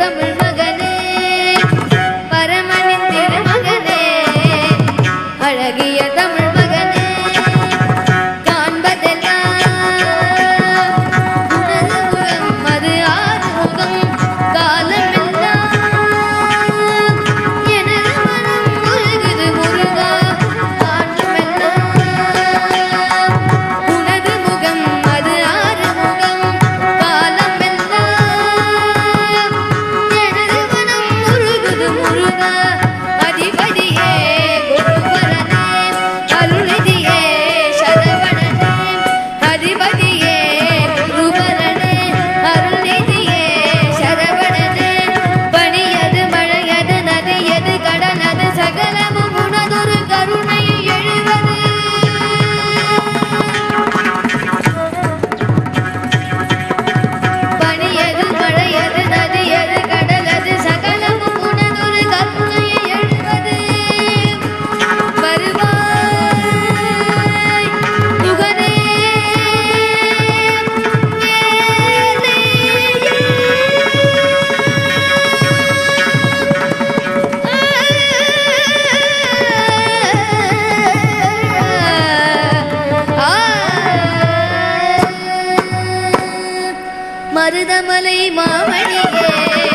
தமிழ் மருதமலை மாமணியே